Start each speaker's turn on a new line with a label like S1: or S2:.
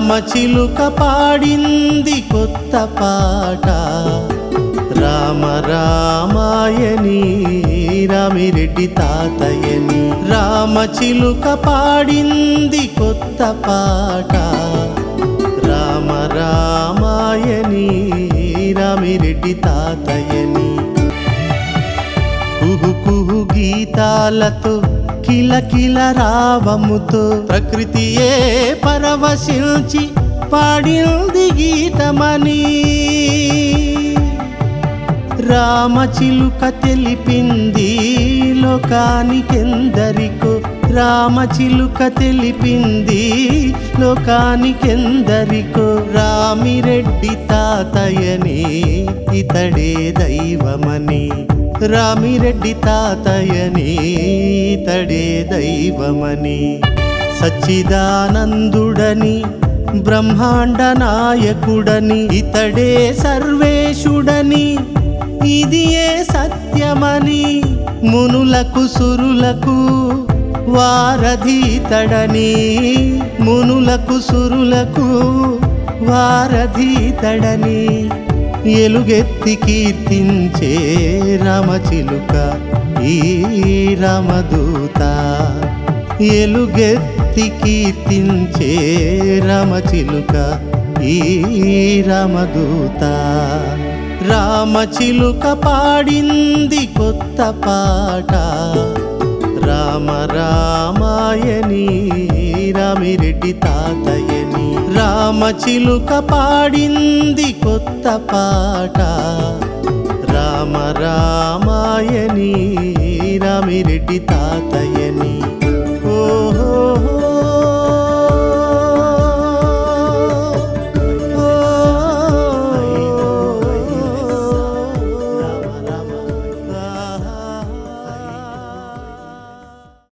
S1: రామచిలుక పాడింది కొత్త పాట. రామ రామాయని రామిరెడ్డి తాతయ్యని. రామచిలుక పాడింది కొత్త పాట. రామ రామాయని రామిరెడ్డి తాతయ్యని. కుహు కుహు గీతాలతో కిలకిల రావముతో ప్రకృతియే పరవశించి పాడింది గీతమని. రామచిలుక తెలిపింది లోకానికెందరి రామచిలుక తెలిపింది. లోకానికెందరికో రామిరెడ్డి తాతయని ఇతడే దైవమని. రామిరెడ్డి తాతయని ఇతడే దైవమని. సచ్చిదానందుడని బ్రహ్మాండ నాయకుడని ఇతడే సర్వేశుడని. ఇది ఏ సత్యమని మునులకు సురులకు వారధీతడని మునులకు సురులకు వారధీతడని ఎలుగెత్తి కీర్తించే రామచిలుక ఈ రమదూత. ఎలుగెత్తి కీర్తించే రమచిలుక ఈ రమదూత. రామచిలుక పాడింది కొత్త పాట. రామ రామాయని రామిరెడ్డి తాతయ్యని. రామచిలుక పాడింది కొత్త పాట. రామ రామాయని రామిరెడ్డి తాతయ్యని.